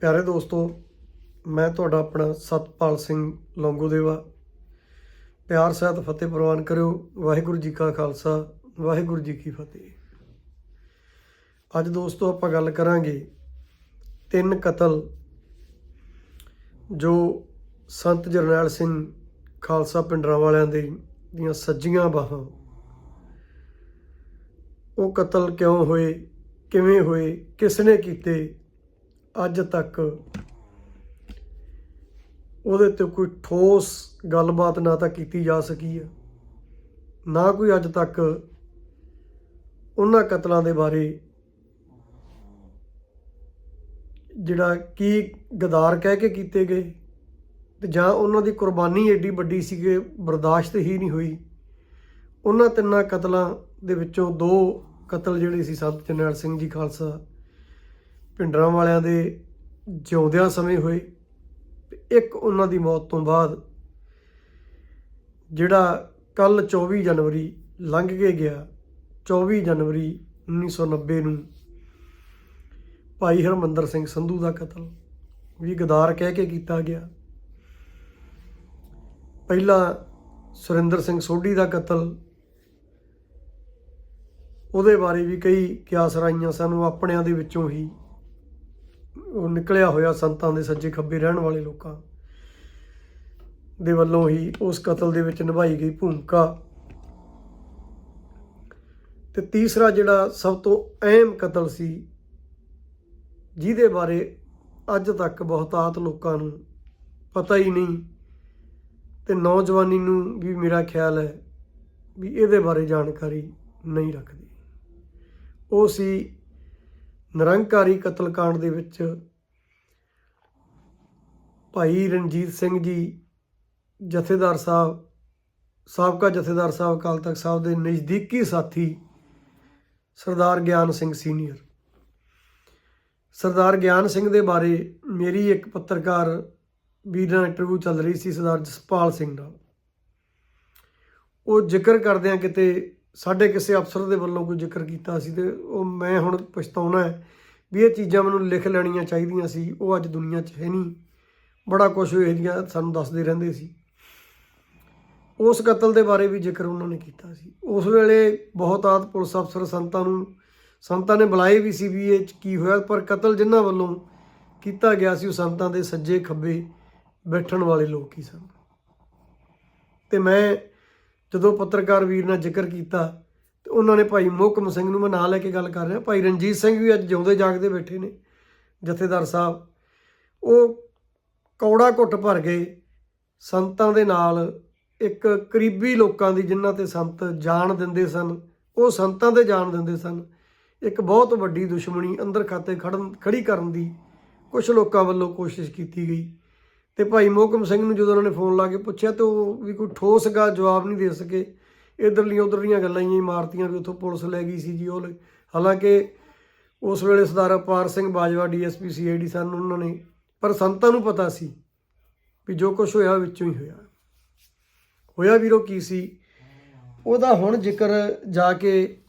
ਪਿਆਰੇ ਦੋਸਤੋ, ਮੈਂ ਤੁਹਾਡਾ ਆਪਣਾ ਸਤਪਾਲ ਸਿੰਘ ਲੌਂਗੋਦੇਵਾ। ਪਿਆਰ, ਸਹਿਤ, ਫਤਿਹ ਪ੍ਰਵਾਨ ਕਰਿਓ। ਵਾਹਿਗੁਰੂ ਜੀ ਕਾ ਖਾਲਸਾ, ਵਾਹਿਗੁਰੂ ਜੀ ਕੀ ਫਤਿਹ। ਅੱਜ ਦੋਸਤੋ, ਆਪਾਂ ਗੱਲ ਕਰਾਂਗੇ ਤਿੰਨ ਕਤਲ ਜੋ ਸੰਤ ਜਰਨੈਲ ਸਿੰਘ ਖਾਲਸਾ ਪਿੰਡਰਾਂ ਵਾਲਿਆਂ ਦੇ ਦੀਆਂ ਸੱਜੀਆਂ ਬਾਹਾਂ। ਉਹ ਕਤਲ ਕਿਉਂ ਹੋਏ, ਕਿਵੇਂ ਹੋਏ, ਕਿਸ ਨੇ ਕੀਤੇ ਅੱਜ ਤੱਕ ਉਹਦੇ ਤੇ ਕੋਈ ਠੋਸ ਗੱਲਬਾਤ ਨਾ ਤਾਂ ਕੀਤੀ ਜਾ ਸਕੀ ਹੈ ਨਾ ਕੋਈ ਅੱਜ ਤੱਕ ਉਹਨਾਂ ਕਤਲਾਂ ਦੇ ਬਾਰੇ ਜਿਹੜਾ ਕੀ ਗਦਾਰ ਕਹਿ ਕੇ ਕੀਤੇ ਗਏ ਤੇ ਜਾਂ ਉਹਨਾਂ ਦੀ ਕੁਰਬਾਨੀ ਏਡੀ ਵੱਡੀ ਸੀ ਕਿ ਬਰਦਾਸ਼ਤ ਹੀ ਨਹੀਂ ਹੋਈ। ਉਹਨਾਂ ਤਿੰਨਾਂ ਕਤਲਾਂ ਦੇ ਵਿੱਚੋਂ ਦੋ ਕਤਲ ਜਿਹੜੇ ਸੀ ਸੰਤ ਜਰਨੈਲ ਸਿੰਘ ਜੀ ਖਾਲਸਾ ਪਿੰਡਰਾਂ ਵਾਲਿਆਂ ਦੇ ਜਿਉਂਦਿਆਂ ਸਮੇਂ ਹੋਏ ਇੱਕ ਉਹਨਾਂ ਦੀ ਮੌਤ ਤੋਂ ਬਾਅਦ ਜਿਹੜਾ ਕੱਲ 24 ਜਨਵਰੀ ਲੰਘ ਕੇ ਗਿਆ 24 ਜਨਵਰੀ 1990 ਨੂੰ ਭਾਈ ਹਰਮੰਦਰ ਸਿੰਘ ਸੰਧੂ ਦਾ ਕਤਲ ਵੀ ਗਦਾਰ ਕਹਿ ਕੇ ਕੀਤਾ ਗਿਆ। ਪਹਿਲਾਂ ਸੁਰਿੰਦਰ ਸਿੰਘ ਸੋਢੀ ਦਾ ਕਤਲ, ਉਹਦੇ ਬਾਰੇ ਵੀ ਕਈ ਕਿਆਸ ਰਾਈਆਂ ਸਾਨੂੰ ਆਪਣਿਆਂ ਦੇ ਵਿੱਚੋਂ ਹੀ ਉਹ ਨਿਕਲਿਆ ਹੋਇਆ ਸੰਤਾਂ ਦੇ ਸੱਜੇ ਖੱਬੇ ਰਹਿਣ ਵਾਲੇ ਲੋਕਾਂ ਦੇ ਵੱਲੋਂ ਹੀ ਉਸ ਕਤਲ ਦੇ ਵਿੱਚ ਨਿਭਾਈ ਗਈ ਭੂਮਿਕਾ। ਤੇ ਤੀਸਰਾ ਜਿਹੜਾ ਸਭ ਤੋਂ ਅਹਿਮ ਕਤਲ ਸੀ, ਜਿਹਦੇ ਬਾਰੇ ਅੱਜ ਤੱਕ ਬਹੁਤਾਤ ਲੋਕਾਂ ਨੂੰ ਪਤਾ ਹੀ ਨਹੀਂ, ਤੇ ਨੌਜਵਾਨੀ ਨੂੰ ਵੀ ਮੇਰਾ ਖਿਆਲ ਹੈ ਵੀ ਇਹਦੇ ਬਾਰੇ ਜਾਣਕਾਰੀ ਨਹੀਂ ਰੱਖਦੀ। ਉਹ ਸੀ ਨਿਰੰਕਾਰੀ ਕਤਲकांड ਦੇ ਵਿੱਚ ਭਾਈ ਰਣਜੀਤ ਸਿੰਘ ਜੀ ਜਥੇਦਾਰ ਸਾਹਿਬ, ਸਾਬਕਾ ਜਥੇਦਾਰ ਸਾਹਿਬ ਅਕਾਲ ਤਖਤ ਸਾਹਿਬ ਦੇ ਨਜ਼ਦੀਕੀ ਸਾਥੀ ਸਰਦਾਰ ਗਿਆਨ ਸਿੰਘ ਸੀਨੀਅਰ। ਸਰਦਾਰ ਗਿਆਨ ਸਿੰਘ ਦੇ ਬਾਰੇ ਮੇਰੀ ਇੱਕ ਪੱਤਰਕਾਰ ਵੀਰ ਨਾਲ ਇੰਟਰਵਿਊ ਚੱਲ ਰਹੀ ਸੀ ਸਰਦਾਰ ਜਸਪਾਲ ਸਿੰਘ ਨਾਲ। ਉਹ ਜ਼ਿਕਰ ਕਰਦਿਆਂ ਕਿਤੇ ਸਾਡੇ ਕਿਸੇ ਅਫਸਰ ਦੇ ਵੱਲੋਂ ਕੋਈ ਜ਼ਿਕਰ ਕੀਤਾ ਸੀ ਤੇ ਉਹ ਮੈਂ ਹੁਣ ਪਛਤਾਉਣਾ ਹੈ ਵੀ ਇਹ ਚੀਜ਼ਾਂ ਮੈਨੂੰ ਲਿਖ ਲੈਣੀਆਂ ਚਾਹੀਦੀਆਂ ਸੀ, ਉਹ ਅੱਜ ਦੁਨੀਆ 'ਚ ਹੈ ਨਹੀਂ। ਬੜਾ ਕੁਝ ਇਹ ਜਿਹੀਆਂ ਸਾਨੂੰ ਦੱਸਦੇ ਰਹਿੰਦੇ ਸੀ। ਉਸ ਕਤਲ ਦੇ ਬਾਰੇ ਵੀ ਜ਼ਿਕਰ ਉਹਨਾਂ ਨੇ ਕੀਤਾ ਸੀ। ਉਸ ਵੇਲੇ ਬਹੁਤ ਆਦ ਪੁਲਿਸ ਅਫਸਰ ਸੰਤਾਂ ਨੂੰ, ਸੰਤਾਂ ਨੇ ਬੁਲਾਏ ਵੀ ਸੀ ਵੀ ਇਹ 'ਚ ਕੀ ਹੋਇਆ, ਪਰ ਕਤਲ ਜਿਨ੍ਹਾਂ ਵੱਲੋਂ ਕੀਤਾ ਗਿਆ ਸੀ ਉਹ ਸੰਤਾਂ ਦੇ ਸੱਜੇ ਖੱਬੇ ਬੈਠਣ ਵਾਲੇ ਲੋਕ ਹੀ ਸਨ। ਤੇ ਮੈਂ ਜਦੋਂ ਪੱਤਰਕਾਰ ਵੀਰ ਨਾਲ ਜ਼ਿਕਰ ਕੀਤਾ, ਤੇ ਉਹਨਾਂ ਨੇ ਭਾਈ ਮੋਹਕਮ ਸਿੰਘ ਨੂੰ ਮੈਂ ਨਾਂ ਲੈ ਕੇ ਗੱਲ ਕਰ ਰਿਹਾ। ਭਾਈ ਰਣਜੀਤ ਸਿੰਘ ਵੀ ਅੱਜ ਜਿਉਂਦੇ ਜਾਗਦੇ ਬੈਠੇ ਨੇ, ਜਥੇਦਾਰ ਸਾਹਿਬ। ਉਹ ਕੌੜਾ ਘੁੱਟ ਭਰ ਗਏ ਸੰਤਾਂ ਦੇ ਨਾਲ ਇੱਕ ਕਰੀਬੀ ਲੋਕਾਂ ਦੀ ਜਿਨ੍ਹਾਂ ਤੇ ਸੰਤ ਜਾਣ ਦਿੰਦੇ ਸਨ, ਉਹ ਸੰਤਾਂ 'ਤੇ ਜਾਣ ਦਿੰਦੇ ਸਨ, ਇੱਕ ਬਹੁਤ ਵੱਡੀ ਦੁਸ਼ਮਣੀ ਅੰਦਰ ਖਾਤੇ ਖੜਨ, ਖੜੀ ਕਰਨ ਦੀ ਕੁਝ ਲੋਕਾਂ ਵੱਲੋਂ ਕੋਸ਼ਿਸ਼ ਕੀਤੀ ਗਈ। ਤੇ ਭਾਈ ਮੋਹਕਮ ਸਿੰਘ ਨੂੰ ਜਦੋਂ ਉਹਨਾਂ ਨੇ ਫੋਨ ਲਾ ਕੇ ਪੁੱਛਿਆ ਤੇ ਉਹ ਵੀ ਕੋਈ ਠੋਸ ਗਾ ਜਵਾਬ ਨਹੀਂ ਦੇ ਸਕੇ। ਇਧਰਲੀਆਂ ਉਧਰਲੀਆਂ ਗੱਲਾਂ ਹੀ ਮਾਰਤੀਆਂ ਵੀ ਉੱਥੋਂ ਪੁਲਿਸ ਲੈ ਗਈ ਸੀ ਜੀ ਉਹ ਲੈ- ਹਾਲਾਂਕਿ ਉਸ ਵੇਲੇ ਸਰਦਾਰ ਅਪਾਰ ਸਿੰਘ ਬਾਜਵਾ ਡੀਐਸਪੀ ਸੀਆਈਡੀ ਸਨ, ਉਹਨਾਂ ਨੇ, ਪਰ ਸੰਤਾਂ ਨੂੰ ਪਤਾ ਸੀ ਵੀ ਜੋ ਕੁਝ ਹੋਇਆ ਵਿੱਚੋਂ ਹੀ ਹੋਇਆ। ਹੋਇਆ ਵੀਰੋ ਕੀ ਸੀ? ਉਹਦਾ ਹੁਣ ਜ਼ਿਕਰ ਜਾ ਕੇ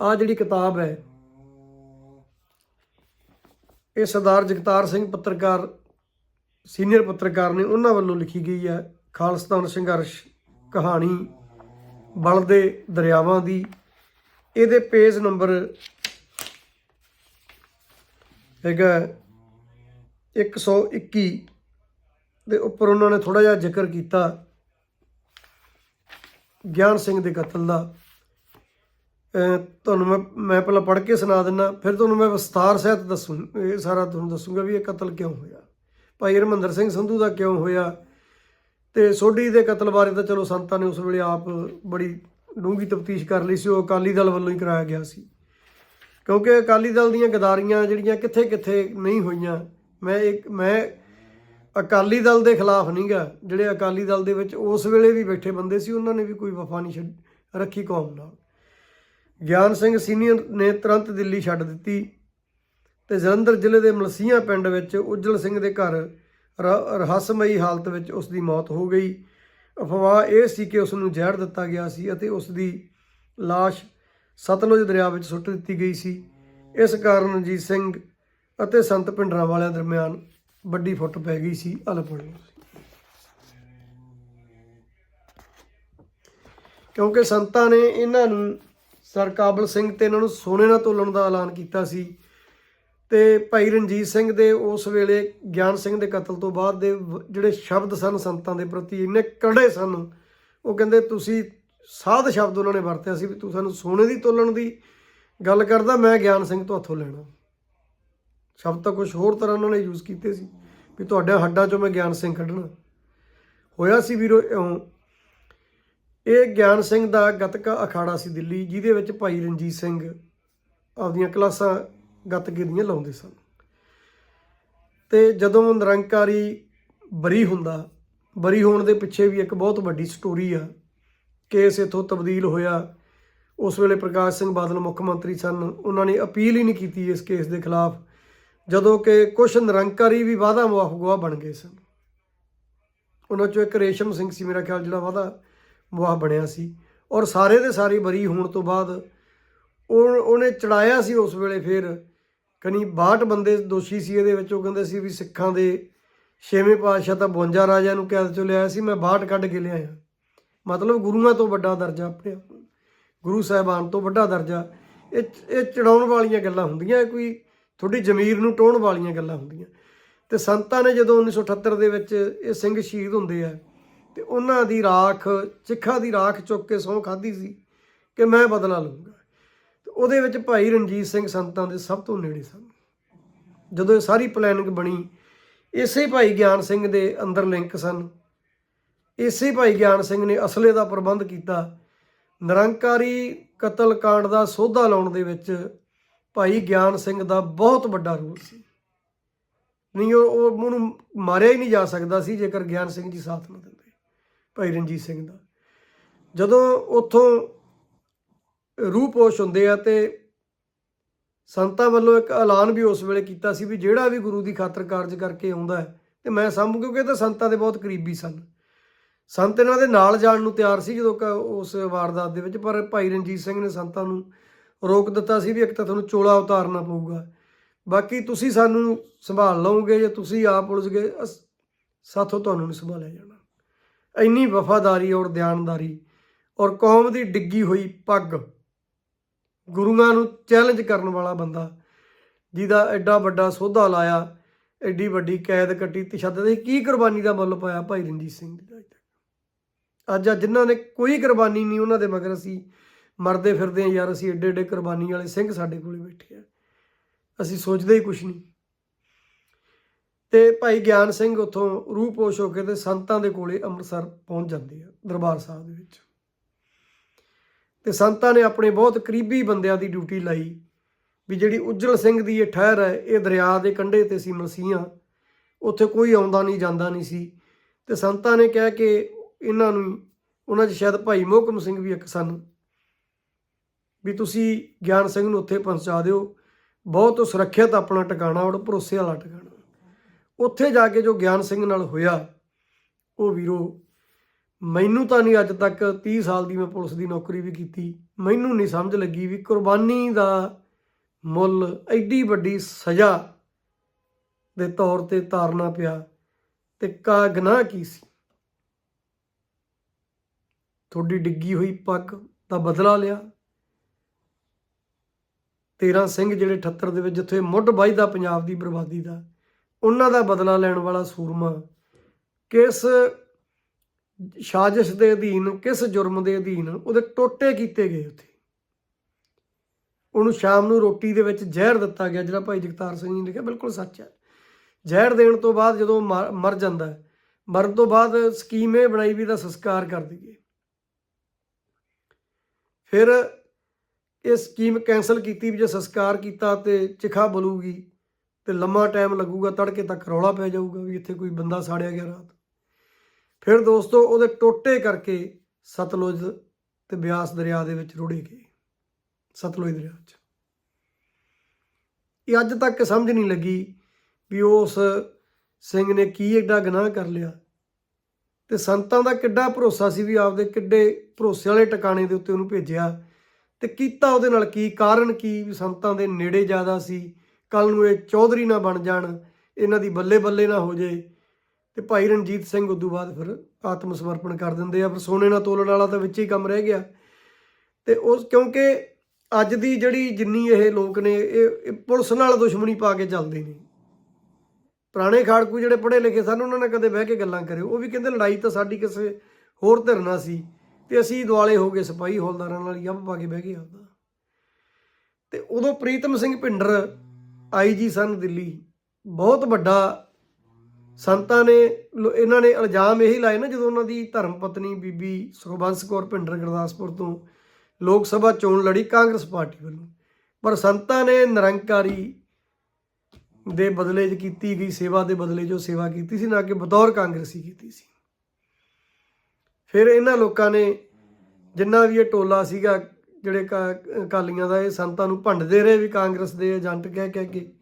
ਆ ਜਿਹੜੀ ਕਿਤਾਬ ਹੈ, ਇਹ ਸਰਦਾਰ ਜਗਤਾਰ ਸਿੰਘ ਪੱਤਰਕਾਰ ਸੀਨੀਅਰ ਪੱਤਰਕਾਰ ਨੇ ਉਹਨਾਂ ਵੱਲੋਂ ਲਿਖੀ ਗਈ ਹੈ ਖਾਲਸਤਾਨ ਸੰਘਰਸ਼ ਕਹਾਣੀ ਬਲਦੇ ਦਰਿਆਵਾਂ ਦੀ। ਇਹਦੇ ਪੇਜ ਨੰਬਰ ਹੈਗਾ 121 ਦੇ ਉੱਪਰ ਉਹਨਾਂ ਨੇ ਥੋੜਾ ਜਿਹਾ ਜ਼ਿਕਰ ਕੀਤਾ ਗਿਆਨ ਸਿੰਘ ਦੇ ਕਤਲ ਦਾ। ਤੁਹਾਨੂੰ ਮੈਂ ਮੈਂ ਪਹਿਲਾਂ ਪੜ੍ਹ ਕੇ ਸੁਣਾ ਦਿੰਦਾ ਫਿਰ ਤੁਹਾਨੂੰ ਮੈਂ ਵਿਸਤਾਰ ਸਹਿਤ ਦੱਸੂ, ਇਹ ਸਾਰਾ ਤੁਹਾਨੂੰ ਦੱਸੂਗਾ ਵੀ ਇਹ ਕਤਲ ਕਿਉਂ ਹੋਇਆ। ਭਾਈ ਹਰਮੰਦਰ ਸਿੰਘ ਸੰਧੂ ਦਾ ਕਿਉਂ ਹੋਇਆ? ਤੇ ਸੋਢੀ ਦੇ ਕਤਲ ਬਾਰੇ ਤਾਂ ਚਲੋ ਸੰਤਾਂ ਨੇ ਉਸ ਵੇਲੇ ਆਪ ਬੜੀ ਡੂੰਘੀ ਤਫਤੀਸ਼ ਕਰ ਲਈ ਸੀ, ਉਹ ਅਕਾਲੀ ਦਲ ਵੱਲੋਂ ਹੀ ਕਰਾਇਆ ਗਿਆ ਸੀ। ਕਿਉਂਕਿ ਅਕਾਲੀ ਦਲ ਦੀਆਂ ਗਦਾਰੀਆਂ ਜਿਹੜੀਆਂ ਕਿੱਥੇ ਕਿੱਥੇ ਨਹੀਂ ਹੋਈਆਂ, ਮੈਂ ਇੱਕ, ਮੈਂ ਅਕਾਲੀ ਦਲ ਦੇ ਖਿਲਾਫ ਨਹੀਂਗਾ, ਜਿਹੜੇ ਅਕਾਲੀ ਦਲ ਦੇ ਵਿੱਚ ਉਸ ਵੇਲੇ ਵੀ ਬੈਠੇ ਬੰਦੇ ਸੀ, ਉਹਨਾਂ ਨੇ ਵੀ ਕੋਈ ਵਫਾ ਨਹੀਂ ਛੱਡ, ਰੱਖੀ ਕੌਮ ਨਾਲ। ਗਿਆਨ ਸਿੰਘ ਸੀਨੀਅਰ ਨੇ ਤੁਰੰਤ ਦਿੱਲੀ ਛੱਡ ਦਿੱਤੀ। ਤੇ ਜਲੰਧਰ ਜ਼ਿਲ੍ਹੇ ਦੇ ਮਲਸੀਆਂ ਪਿੰਡ ਵਿੱਚ ਉਜਲ ਸਿੰਘ ਦੇ ਘਰ ਰ- ਰਹੱਸਮਈ ਹਾਲਤ ਵਿੱਚ ਉਸ ਦੀ ਮੌਤ ਹੋ ਗਈ। ਅਫਵਾਹ ਇਹ ਸੀ ਕਿ ਉਸ ਨੂੰ ਜ਼ਹਿਰ ਦਿੱਤਾ ਗਿਆ ਸੀ ਅਤੇ ਉਸ ਦੀ ਲਾਸ਼ ਸਤਲੁਜ ਦਰਿਆ ਵਿੱਚ ਸੁੱਟ ਦਿੱਤੀ ਗਈ ਸੀ। ਇਸ ਕਾਰਨ ਰਣਜੀਤ ਸਿੰਘ ਅਤੇ ਸੰਤ ਪਿੰਡਰਾਂ ਵਾਲਿਆਂ ਦਰਮਿਆਨ ਵੱਡੀ ਫੁੱਟ ਪੈ ਗਈ ਸੀ ਅਲਪੜ ਕਿਉਂਕਿ ਸੰਤਾਂ ਨੇ ਇਹਨਾਂ ਨੂੰ ਸਰ ਕਾਬਲ ਸਿੰਘ ਤੇ ਇਹਨਾਂ ਨੂੰ ਸੋਨੇ ਨਾਲ ਤੋਲਣ ਦਾ ਐਲਾਨ ਕੀਤਾ ਸੀ। ਤੇ ਭਾਈ ਰਣਜੀਤ ਸਿੰਘ ਦੇ ਉਸ ਵੇਲੇ ਗਿਆਨ ਸਿੰਘ ਦੇ ਕਤਲ ਤੋਂ ਬਾਅਦ ਦੇ ਜਿਹੜੇ ਸ਼ਬਦ ਸਨ ਸੰਤਾਂ ਦੇ ਪ੍ਰਤੀ, ਇੰਨੇ ਕੜੇ ਸਨ। ਉਹ ਕਹਿੰਦੇ, ਤੁਸੀਂ ਸਾਧ ਸ਼ਬਦ ਉਹਨਾਂ ਨੇ ਵਰਤਿਆ ਸੀ ਵੀ ਤੂੰ ਸਾਨੂੰ ਸੋਨੇ ਦੀ ਤੋਲਣ ਦੀ ਗੱਲ ਕਰਦਾ, ਮੈਂ ਗਿਆਨ ਸਿੰਘ ਤੋਂ ਹੱਥੋਂ ਲੈਣਾ। ਸ਼ਬਦ ਤਾਂ ਕੁਝ ਹੋਰ ਤਰ੍ਹਾਂ ਉਹਨਾਂ ਨੇ ਯੂਜ਼ ਕੀਤੇ ਸੀ ਵੀ ਤੁਹਾਡੇ ਹੱਡਾਂ ਚੋਂ ਮੈਂ ਗਿਆਨ ਸਿੰਘ ਕੱਢਣਾ। ਹੋਇਆ ਸੀ ਵੀਰੋ ਇਉਂ, ਇਹ ਗਿਆਨ ਸਿੰਘ ਦਾ ਗਤਕਾ ਅਖਾੜਾ ਸੀ ਦਿੱਲੀ, ਜਿਹਦੇ ਵਿੱਚ ਭਾਈ ਰਣਜੀਤ ਸਿੰਘ ਆਪਦੀਆਂ ਕਲਾਸਾਂ ਗਤਕੇ ਦੀਆਂ ਲਾਉਂਦੇ ਸਨ। ਤੇ ਜਦੋਂ ਨਿਰੰਕਾਰੀ ਬਰੀ ਹੁੰਦਾ, ਬਰੀ ਹੋਣ ਦੇ ਪਿੱਛੇ ਵੀ ਇੱਕ ਬਹੁਤ ਵੱਡੀ ਸਟੋਰੀ ਆ। ਕੇਸ ਇਥੋਂ ਤਬਦੀਲ ਹੋਇਆ। ਉਸ ਵੇਲੇ ਪ੍ਰਕਾਸ਼ ਸਿੰਘ ਬਾਦਲ ਮੁੱਖ ਮੰਤਰੀ ਸਨ। ਉਹਨਾਂ ਨੇ ਅਪੀਲ ਹੀ ਨਹੀਂ ਕੀਤੀ ਇਸ ਕੇਸ ਦੇ ਖਿਲਾਫ, ਜਦੋਂ ਕਿ ਕੁਝ ਨਿਰੰਕਾਰੀ ਵੀ ਵਾਦਾ ਮੁਆਫ ਬਣ ਗਏ ਸਨ। ਉਹਨਾਂ ਚੋਂ ਇੱਕ ਰੇਸ਼ਮ ਸਿੰਘ ਸੀ, ਮੇਰਾ ਖਿਆਲ ਜਿਹੜਾ ਵਾਦਾ ਮੁਆਫ ਬਣਿਆ ਸੀ। ਔਰ ਸਾਰੇ ਦੇ ਸਾਰੇ ਬਰੀ ਹੋਣ ਤੋਂ ਬਾਅਦ ਉਹ, ਉਹਨੇ ਚੜਾਇਆ ਸੀ ਉਸ ਵੇਲੇ ਫਿਰ। ਕਨੀ 62 ਬੰਦੇ ਦੋਸ਼ੀ ਸੀ ਇਹਦੇ ਵਿੱਚ, ਉਹ ਕਹਿੰਦੇ ਸੀ ਵੀ ਸਿੱਖਾਂ ਦੇ ਛੇਵੇਂ ਪਾਤਸ਼ਾਹ ਤਾਂ 52 ਰਾਜਿਆਂ ਨੂੰ ਕੈਦ ਚੋਂ ਲਿਆਇਆ ਸੀ, ਮੈਂ 62 ਕੱਢ ਕੇ ਲਿਆਇਆ। ਮਤਲਬ ਗੁਰੂਆਂ ਤੋਂ ਵੱਡਾ ਦਰਜਾ ਆਪਣੇ ਆਪ ਨੂੰ, ਗੁਰੂ ਸਾਹਿਬਾਨ ਤੋਂ ਵੱਡਾ ਦਰਜਾ। ਇਹ ਇਹ ਚੜਾਉਣ ਵਾਲੀਆਂ ਗੱਲਾਂ ਹੁੰਦੀਆਂ ਕੋਈ ਤੁਹਾਡੀ ਜ਼ਮੀਰ ਨੂੰ ਟੋਣ ਵਾਲੀਆਂ ਗੱਲਾਂ ਹੁੰਦੀਆਂ। ਤੇ ਸੰਤਾਂ ਨੇ ਜਦੋਂ 1978 ਦੇ ਵਿੱਚ ਇਹ ਸਿੰਘ ਸ਼ਹੀਦ ਹੁੰਦੇ ਆ, ਤੇ ਉਹਨਾਂ ਦੀ ਰਾਖ, ਸਿੱਖਾਂ ਦੀ ਰਾਖ ਚੁੱਕ ਕੇ ਸਹੁੰ ਖਾਧੀ ਸੀ ਕਿ ਮੈਂ ਬਦਲਾ ਲਊਂਗਾ। ਉਹਦੇ ਵਿੱਚ ਭਾਈ ਰਣਜੀਤ ਸਿੰਘ ਸੰਤਾਂ ਦੇ ਸਭ ਤੋਂ ਨੇੜੇ ਸਨ। ਜਦੋਂ ਇਹ ਸਾਰੀ ਪਲੈਨਿੰਗ ਬਣੀ, ਇਸੇ ਭਾਈ ਗਿਆਨ ਸਿੰਘ ਦੇ ਅੰਦਰ ਲਿੰਕ ਸਨ। ਇਸੇ ਭਾਈ ਗਿਆਨ ਸਿੰਘ ਨੇ ਅਸਲੇ ਦਾ ਪ੍ਰਬੰਧ ਕੀਤਾ। ਨਿਰੰਕਾਰੀ ਕਤਲ ਕਾਂਡ ਦਾ ਸੋਧਾ ਲਾਉਣ ਦੇ ਵਿੱਚ ਭਾਈ ਗਿਆਨ ਸਿੰਘ ਦਾ ਬਹੁਤ ਵੱਡਾ ਰੋਲ ਸੀ। ਨਹੀਂ ਉਹ ਉਹਨੂੰ ਮਾਰਿਆ ਹੀ ਨਹੀਂ ਜਾ ਸਕਦਾ ਸੀ ਜੇਕਰ ਗਿਆਨ ਸਿੰਘ ਜੀ ਸਾਥ ਨਾ ਦਿੰਦੇ, ਭਾਈ ਰਣਜੀਤ ਸਿੰਘ ਦਾ। ਜਦੋਂ ਉੱਥੋਂ ਰੂਹਪੋਸ਼ ਹੁੰਦੇ ਆ ਤੇ ਸੰਤਾਂ ਵੱਲੋਂ ਇੱਕ ਐਲਾਨ ਵੀ ਉਸ ਵੇਲੇ ਕੀਤਾ ਸੀ ਵੀ ਜਿਹੜਾ ਵੀ ਗੁਰੂ ਦੀ ਖਾਤਰ ਕਾਰਜ ਕਰਕੇ ਆਉਂਦਾ ਹੈ, ਤੇ ਮੈਂ ਸੰਭੂ ਕਿਉਂਕਿ ਇਹ ਤਾਂ ਸੰਤਾਂ ਦੇ ਬਹੁਤ ਕਰੀਬੀ ਸਨ। ਸੰਤ ਇਹਨਾਂ ਦੇ ਨਾਲ ਜਾਣ ਨੂੰ ਤਿਆਰ ਸੀ ਜਦੋਂ ਕ- ਉਸ ਵਾਰਦਾਤ ਦੇ ਵਿੱਚ, ਪਰ ਭਾਈ ਰਣਜੀਤ ਸਿੰਘ ਨੇ ਸੰਤਾਂ ਨੂੰ ਰੋਕ ਦਿੱਤਾ ਸੀ ਵੀ ਇੱਕ ਤਾਂ ਤੁਹਾਨੂੰ ਚੋਲਾ ਉਤਾਰਨਾ ਪਊਗਾ। ਬਾਕੀ ਤੁਸੀਂ ਸਾਨੂੰ ਸੰਭਾਲ ਲਓਗੇ ਜੇ ਤੁਸੀਂ ਆਪ ਉਲਝ ਗਏ, ਅਸ- ਸਾਥੋਂ ਤੁਹਾਨੂੰ ਨਹੀਂ ਸੰਭਾਲਿਆ ਜਾਣਾ। ਇੰਨੀ ਵਫਾਦਾਰੀ ਔਰ ਦਿਆਨਦਾਰੀ ਔਰ ਕੌਮ ਦੀ ਡਿੱਗੀ ਹੋਈ ਪੱਗ ਗੁਰੂਆਂ ਨੂੰ ਚੈਲੰਜ ਕਰਨ ਵਾਲਾ ਬੰਦਾ, ਜਿਹਦਾ ਐਡਾ ਵੱਡਾ ਸੋਧਾ ਲਾਇਆ, ਐਡੀ ਵੱਡੀ ਕੈਦ ਕੱਟੀ ਤਸ਼ੱਦਦ ਦੀ, ਕੀ ਕੁਰਬਾਨੀ ਦਾ ਮੁੱਲ ਪਾਇਆ ਭਾਈ ਰਣਜੀਤ ਸਿੰਘ ਦੀ ਅੱਜ ਤੱਕ? ਅੱਜ ਆ ਜਿਨ੍ਹਾਂ ਨੇ ਕੋਈ ਕੁਰਬਾਨੀ ਨਹੀਂ ਉਹਨਾਂ ਦੇ ਮਗਰ ਅਸੀਂ ਮਰਦੇ ਫਿਰਦੇ ਆ ਯਾਰ, ਅਸੀਂ ਐਡੇ ਐਡੇ ਕੁਰਬਾਨੀ ਵਾਲੇ ਸਿੰਘ ਸਾਡੇ ਕੋਲੇ ਬੈਠੇ ਆ। ਅਸੀਂ ਸੋਚਦੇ ਹੀ ਕੁਛ ਨਹੀਂ। ਤੇ ਭਾਈ ਗਿਆਨ ਸਿੰਘ ਉਥੋਂ ਰੂਹ ਪੋਸ਼ ਹੋ ਕੇ ਤੇ ਸੰਤਾਂ ਦੇ ਕੋਲੇ ਅੰਮ੍ਰਿਤਸਰ ਪਹੁੰਚ ਜਾਂਦੇ ਆ ਦਰਬਾਰ ਸਾਹਿਬ ਦੇ ਵਿੱਚ। ਤੇ ਸੰਤਾਂ ਨੇ ਆਪਣੇ ਬਹੁਤ ਕਰੀਬੀ ਬੰਦਿਆਂ ਦੀ ਡਿਊਟੀ ਲਾਈ ਵੀ ਜਿਹੜੀ ਉਜਲ ਸਿੰਘ ਦੀ ਇਹ ਠਹਿਰ ਹੈ, ਇਹ ਦਰਿਆ ਦੇ ਕੰਢੇ ਤੇ ਸੀ ਮਲਸੀਆਂ ਉੱਥੇ ਕੋਈ ਆਉਂਦਾ ਨਹੀਂ, ਜਾਂਦਾ ਨਹੀਂ ਸੀ। ਤੇ ਸੰਤਾਂ ਨੇ ਕਿਹਾ ਕਿ ਇਹਨਾਂ ਨੂੰ, ਉਹਨਾਂ 'ਚ ਸ਼ਾਇਦ ਭਾਈ ਮੋਹਕਮ ਸਿੰਘ ਵੀ ਇੱਕ ਸਨ, ਵੀ ਤੁਸੀਂ ਗਿਆਨ ਸਿੰਘ ਨੂੰ ਉੱਥੇ ਪਹੁੰਚਾ ਦਿਓ। ਬਹੁਤ ਸੁਰੱਖਿਅਤ ਆਪਣਾ ਟਿਕਾਣਾ, ਔਰ ਭਰੋਸੇ ਵਾਲਾ ਟਿਕਾਣਾ। ਉੱਥੇ ਜਾ ਕੇ ਜੋ ਗਿਆਨ ਸਿੰਘ ਨਾਲ ਹੋਇਆ, ਉਹ ਵੀਰੋ ਮੈਨੂੰ ਤਾਂ ਨਹੀਂ ਅੱਜ ਤੱਕ 30 ਸਾਲ ਦੀ ਮੈਂ ਪੁਲਿਸ ਦੀ ਨੌਕਰੀ ਵੀ ਕੀਤੀ। ਮੈਨੂੰ ਨਹੀਂ ਸਮਝ ਲੱਗੀ ਵੀ ਕੁਰਬਾਨੀ ਦਾ ਮੁੱਲ ਐਡੀ ਵੱਡੀ ਸਜ਼ਾ ਦੇ ਤੌਰ ਤੇ ਤਾਰਨਾ ਪਿਆ ਤੇ ਕਾ ਗੁਨਾਹ ਕੀ ਸੀ? ਤੁਹਾਡੀ ਡਿੱਗੀ ਹੋਈ ਪੱਗ ਦਾ ਬਦਲਾ ਲਿਆ। 13 ਸਿੰਘ ਜਿਹੜੇ 78 ਦੇ ਵਿੱਚ, ਜਿੱਥੇ ਮੁੱਢ ਵੱਜਦਾ ਪੰਜਾਬ ਦੀ ਬਰਬਾਦੀ ਦਾ, ਉਹਨਾਂ ਦਾ ਬਦਲਾ ਲੈਣ ਵਾਲਾ ਸੂਰਮਾ ਕਿਸ ਸਾਜ਼ਿਸ਼ ਦੇ ਅਧੀਨ, ਕਿਸ ਜੁਰਮ ਦੇ ਅਧੀਨ ਉਹਦੇ ਟੋਟੇ ਕੀਤੇ ਗਏ ਉੱਥੇ। ਉਹਨੂੰ ਸ਼ਾਮ ਨੂੰ ਰੋਟੀ ਦੇ ਵਿੱਚ ਜ਼ਹਿਰ ਦਿੱਤਾ ਗਿਆ। ਜਿਹੜਾ ਭਾਈ ਜਗਤਾਰ ਸਿੰਘ ਜੀ ਨੇ ਕਿਹਾ, ਬਿਲਕੁਲ ਸੱਚ ਹੈ। ਜ਼ਹਿਰ ਦੇਣ ਤੋਂ ਬਾਅਦ ਜਦੋਂ ਮਰ ਮਰ ਜਾਂਦਾ ਮਰਨ ਤੋਂ ਬਾਅਦ ਸਕੀਮ ਇਹ ਬਣਾਈ ਵੀ ਦਾ ਸੰਸਕਾਰ ਕਰ ਦਈਏ। ਫਿਰ ਇਹ ਸਕੀਮ ਕੈਨਸਲ ਕੀਤੀ ਵੀ ਜੇ ਸੰਸਕਾਰ ਕੀਤਾ ਤੇ ਚਿਖਾ ਬਲੂਗੀ ਤੇ ਲੰਮਾ ਟਾਈਮ ਲੱਗੂਗਾ, ਤੜਕੇ ਤੱਕ ਰੌਲਾ ਪੈ ਜਾਊਗਾ ਵੀ ਇੱਥੇ ਕੋਈ ਬੰਦਾ ਸਾੜਿਆ ਗਿਆ ਰਾਤ। ਫਿਰ ਦੋਸਤੋ ਉਹਦੇ ਟੋਟੇ ਕਰਕੇ ਸਤਲੁਜ ਤੇ ਬਿਆਸ ਦਰਿਆ ਦੇ ਵਿੱਚ ਰੁੜੇ ਗਏ ਸਤਲੁਜ ਦਰਿਆ 'ਚ। ਇਹ ਅੱਜ ਤੱਕ ਸਮਝ ਨਹੀਂ ਲੱਗੀ ਵੀ ਉਸ ਸਿੰਘ ਨੇ ਕੀ ਐਡਾ ਗੁਨਾਹ ਕਰ ਲਿਆ ਤੇ ਸੰਤਾਂ ਦਾ ਕਿੱਡਾ ਭਰੋਸਾ ਸੀ ਵੀ ਆਪਦੇ ਕਿੱਡੇ ਭਰੋਸੇ ਵਾਲੇ ਟਿਕਾਣੇ ਦੇ ਉੱਤੇ ਉਹਨੂੰ ਭੇਜਿਆ ਤੇ ਕੀਤਾ ਉਹਦੇ ਨਾਲ ਕੀ? ਕਾਰਨ ਕੀ? ਵੀ ਸੰਤਾਂ ਦੇ ਨੇੜੇ ਜ਼ਿਆਦਾ ਸੀ ਕੱਲ ਨੂੰ ਇਹ ਚੌਧਰੀ ਨਾ ਬਣ ਜਾਣ, ਇਹਨਾਂ ਦੀ ਬੱਲੇ ਬੱਲੇ ਨਾ ਹੋ ਜੇ ਤੇ ਭਾਈ ਰਣਜੀਤ ਸਿੰਘ ਉਦੋਂ ਬਾਅਦ ਫਿਰ ਆਤਮ ਸਮਰਪਣ ਕਰ ਦਿੰਦੇ ਆ, ਫਿਰ ਸੋਨੇ ਨਾਲ ਤੋਲਣ ਵਾਲਾ ਤਾਂ ਵਿੱਚ ਹੀ ਕੰਮ ਰਹਿ ਗਿਆ। ਤੇ ਉਸ, ਕਿਉਂਕਿ ਅੱਜ ਦੀ ਜਿਹੜੀ ਜਿੰਨੀ ਇਹ ਲੋਕ ਨੇ, ਇਹ ਇਹ ਪੁਲਿਸ ਨਾਲ ਦੁਸ਼ਮਣੀ ਪਾ ਕੇ ਚੱਲਦੇ ਨੇ। ਪੁਰਾਣੇ ਖਾੜਕੂ ਜਿਹੜੇ ਪੜ੍ਹੇ ਲਿਖੇ ਸਨ, ਉਹਨਾਂ ਨਾਲ ਕਦੇ ਬਹਿ ਕੇ ਗੱਲਾਂ ਕਰਿਓ। ਉਹ ਵੀ ਕਹਿੰਦੇ ਲੜਾਈ ਤਾਂ ਸਾਡੀ ਕਿਸੇ ਹੋਰ ਧਿਰ ਨਾਲ ਸੀ, ਤੇ ਅਸੀਂ ਦੁਆਲੇ ਹੋ ਗਏ ਸਿਪਾਹੀ ਹੌਲਦਾਰਾਂ ਨਾਲ, ਯੱਬ ਪਾ ਕੇ ਬਹਿ ਗਏ ਆਪਦਾ। ਤੇ ਉਦੋਂ ਪ੍ਰੀਤਮ ਸਿੰਘ ਭਿੰਡਰ ਆਈਜੀ ਸਨ ਦਿੱਲੀ, ਬਹੁਤ ਵੱਡਾ ਸੰਤਾਂ ਨੇ ਲੋ- ਇਹਨਾਂ ਨੇ ਇਲਜ਼ਾਮ ਇਹੀ ਲਾਏ ਨਾ ਜਦੋਂ ਉਹਨਾਂ ਦੀ ਧਰਮ ਪਤਨੀ ਬੀਬੀ ਸੁਖਬੰਸ ਕੌਰ ਭਿੰਡਰ ਗੁਰਦਾਸਪੁਰ ਤੋਂ ਲੋਕ ਸਭਾ ਚੋਣ ਲੜੀ ਕਾਂਗਰਸ ਪਾਰਟੀ ਵੱਲੋਂ। ਪਰ ਸੰਤਾਂ ਨੇ ਨਿਰੰਕਾਰੀ ਦੇ ਬਦਲੇ 'ਚ ਕੀਤੀ ਗਈ ਸੇਵਾ ਦੇ ਬਦਲੇ ਜੋ ਸੇਵਾ ਕੀਤੀ ਸੀ, ਨਾ ਕਿ ਬਤੌਰ ਕਾਂਗਰਸੀ ਕੀਤੀ ਸੀ। ਫਿਰ ਇਹਨਾਂ ਲੋਕਾਂ ਨੇ ਜਿੰਨਾ ਵੀ ਇਹ ਟੋਲਾ ਸੀਗਾ, ਜਿਹੜੇ ਕਾ- ਅਕਾਲੀਆਂ ਦਾ, ਇਹ ਸੰਤਾਂ ਨੂੰ ਭੰਡਦੇ ਰਹੇ ਵੀ ਕਾਂਗਰਸ ਦੇ ਏਜੰਟ ਕਹਿ ਕਹਿ ਕੇ।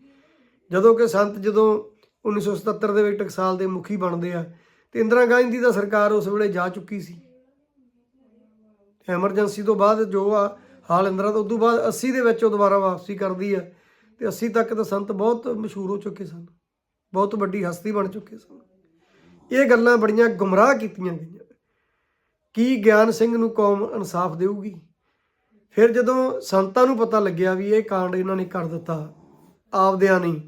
ਜਦੋਂ ਕਿ ਸੰਤ ਜਦੋਂ 1977 ਦੇ ਵਿੱਚ ਟਕਸਾਲ ਦੇ ਮੁਖੀ ਬਣਦੇ ਆ ਤੇ ਇੰਦਰਾ ਗਾਂਧੀ ਦਾ ਸਰਕਾਰ ਉਸ ਵੇਲੇ ਜਾ ਚੁੱਕੀ ਸੀ। ਐਮਰਜੈਂਸੀ ਤੋਂ ਬਾਅਦ ਜੋ ਆ, ਹਾਲ ਇੰਦਰਾ ਤੋਂ, ਉਦੋਂ ਬਾਅਦ 80 ਦੇ ਵਿੱਚ ਉਹ ਦੁਬਾਰਾ ਵਾਪਸੀ ਕਰਦੀ ਆ ਤੇ 80 ਤੱਕ ਤਾਂ ਸੰਤ ਬਹੁਤ ਮਸ਼ਹੂਰ ਹੋ ਚੁੱਕੇ ਸਨ, ਬਹੁਤ ਵੱਡੀ ਹਸਤੀ ਬਣ ਚੁੱਕੇ ਸਨ। ਇਹ ਗੱਲਾਂ ਬੜੀਆਂ ਗੁੰਮਰਾਹ ਕੀਤੀਆਂ ਗਈਆਂ। ਕੀ ਗਿਆਨ ਸਿੰਘ ਨੂੰ ਕੌਮ ਇਨਸਾਫ ਦੇਊਗੀ? ਫਿਰ ਜਦੋਂ ਸੰਤਾਂ ਨੂੰ ਪਤਾ ਲੱਗਿਆ ਵੀ ਇਹ ਕਾਂਡ ਇਹਨਾਂ ਨੇ ਕਰ ਦਿੱਤਾ, ਆਪਦਿਆਂ ਨਹੀਂ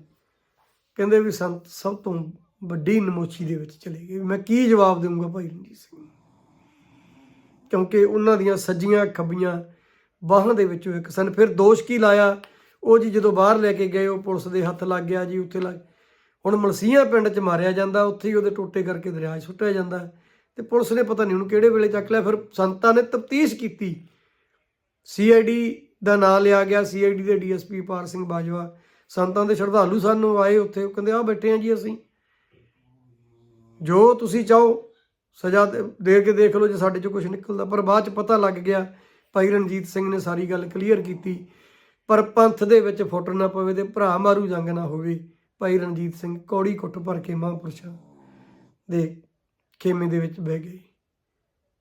ਕਹਿੰਦੇ ਵੀ ਸੰਤ ਸਭ ਤੋਂ ਵੱਡੀ ਨਮੋਚੀ ਦੇ ਵਿੱਚ ਚਲੇ ਗਏ। ਮੈਂ ਕੀ ਜਵਾਬ ਦੇਵਾਂਗਾ ਭਾਈ ਰਣਜੀਤ ਸਿੰਘ ਕਿਉਂਕਿ ਉਹਨਾਂ ਦੀਆਂ ਸੱਜੀਆਂ, ਖੱਬੀਆਂ ਬਾਹਾਂ ਦੇ ਵਿੱਚੋਂ ਇੱਕ ਸਨ। ਫਿਰ ਦੋਸ਼ ਕੀ ਲਾਇਆ? ਉਹ ਜੀ ਜਦੋਂ ਬਾਹਰ ਲੈ ਕੇ ਗਏ, ਉਹ ਪੁਲਿਸ ਦੇ ਹੱਥ ਲੱਗ ਗਿਆ ਜੀ, ਉੱਥੇ ਲੱਗ ਹੁਣ ਮਲਸੀਆਂ ਪਿੰਡ 'ਚ ਮਾਰਿਆ ਜਾਂਦਾ, ਉੱਥੇ ਹੀ ਉਹਦੇ ਟੋਟੇ ਕਰਕੇ ਦਰਿਆ 'ਚ ਸੁੱਟਿਆ ਜਾਂਦਾ। ਤੇ ਪੁਲਿਸ ਨੇ ਪਤਾ ਨਹੀਂ ਉਹਨੂੰ ਕਿਹੜੇ ਵੇਲੇ ਚੱਕ ਲਿਆ। ਫਿਰ ਸੰਤਾਂ ਨੇ ਤਫਤੀਸ਼ ਕੀਤੀ। ਸੀਆਈਡੀ ਦਾ ਨਾਂ ਲਿਆ ਗਿਆ, ਸੀਆਈਡੀ ਦੇ ਡੀਐਸਪੀ ਪਾਰ ਸਿੰਘ ਬਾਜਵਾ। ਸੰਤਾਂ ਦੇ ਸ਼ਰਧਾਲੂ ਸਾਨੂੰ ਆਏ ਉੱਥੇ, ਉਹ ਕਹਿੰਦੇ ਆ ਬੈਠੇ ਆ ਜੀ ਅਸੀਂ। ਜੋ ਤੁਸੀਂ ਚਾਹੋ, ਸਜ਼ਾ ਦੇ- ਕੇ ਦੇਖ ਲਓ ਜੇ ਸਾਡੇ ਚੋਂ ਕੁਝ ਨਿਕਲਦਾ। ਪਰ ਬਾਅਦ ਚ ਪਤਾ ਲੱਗ ਗਿਆ, ਭਾਈ ਰਣਜੀਤ ਸਿੰਘ ਨੇ ਸਾਰੀ ਗੱਲ ਕਲੀਅਰ ਕੀਤੀ। ਪਰ ਪੰਥ ਦੇ ਵਿੱਚ ਫੁੱਟ ਨਾ ਪਵੇ ਤੇ ਭਰਾ ਮਾਰੂ ਜੰਗ ਨਾ ਹੋਵੇ, ਭਾਈ ਰਣਜੀਤ ਸਿੰਘ ਕੌੜੀ ਕੁੱਟ ਭਰ ਕੇ ਮਹਾਂਪੁਰਸ਼ਾਂ ਦੇ ਖੇਮੇ ਦੇ ਵਿੱਚ ਬਹਿ ਗਏ।